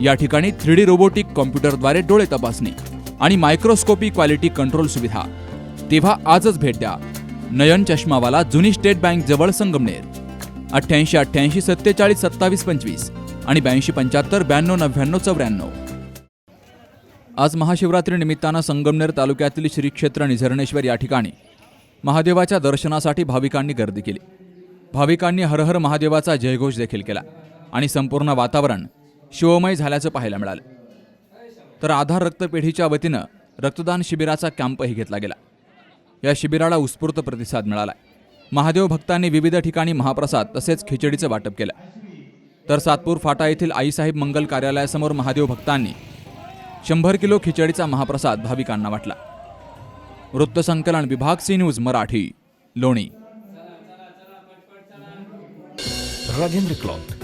या ठिकाणी three D robotic कॉम्प्युटरद्वारे डोळे तपासणी आणि मायक्रोस्कोपी क्वालिटी कंट्रोल सुविधा. तेव्हा आजच भेट द्या. नयन चष्मावाला जुनी स्टेट बँक जवळ संगमनेर. अठ्ठ्याऐंशी अठ्ठ्याऐंशी सत्तेचाळीस सत्तावीस पंचवीस आणि ब्याऐंशी पंच्याहत्तर ब्याण्णव नव्याण्णव चौऱ्याण्णव. आज महाशिवरात्री निमित्तानं संगमनेर तालुक्यातील श्री क्षेत्र निझरणेश्वर या ठिकाणी महादेवाच्या दर्शनासाठी भाविकांनी गर्दी केली. भाविकांनी हरहर महादेवाचा जयघोष देखील केला आणि संपूर्ण वातावरण शिवमय झाल्याचं पाहायला मिळालं. तर आधार रक्तपेढीच्या वतीनं रक्तदान शिबिराचा कॅम्पही घेतला गेला. या शिबिराला उत्स्फूर्त प्रतिसाद मिळाला महादेव भक्तांनी विविध ठिकाणी महाप्रसाद तसेच खिचडीचं वाटप केलं. तर सातपूर फाटा येथील आईसाहेब मंगल कार्यालयासमोर महादेव भक्तांनी शंभर किलो खिचडीचा महाप्रसाद भाविकांना वाटला. वृत्तसंकलन विभाग C news Marathi Loni. Rajendra cloth.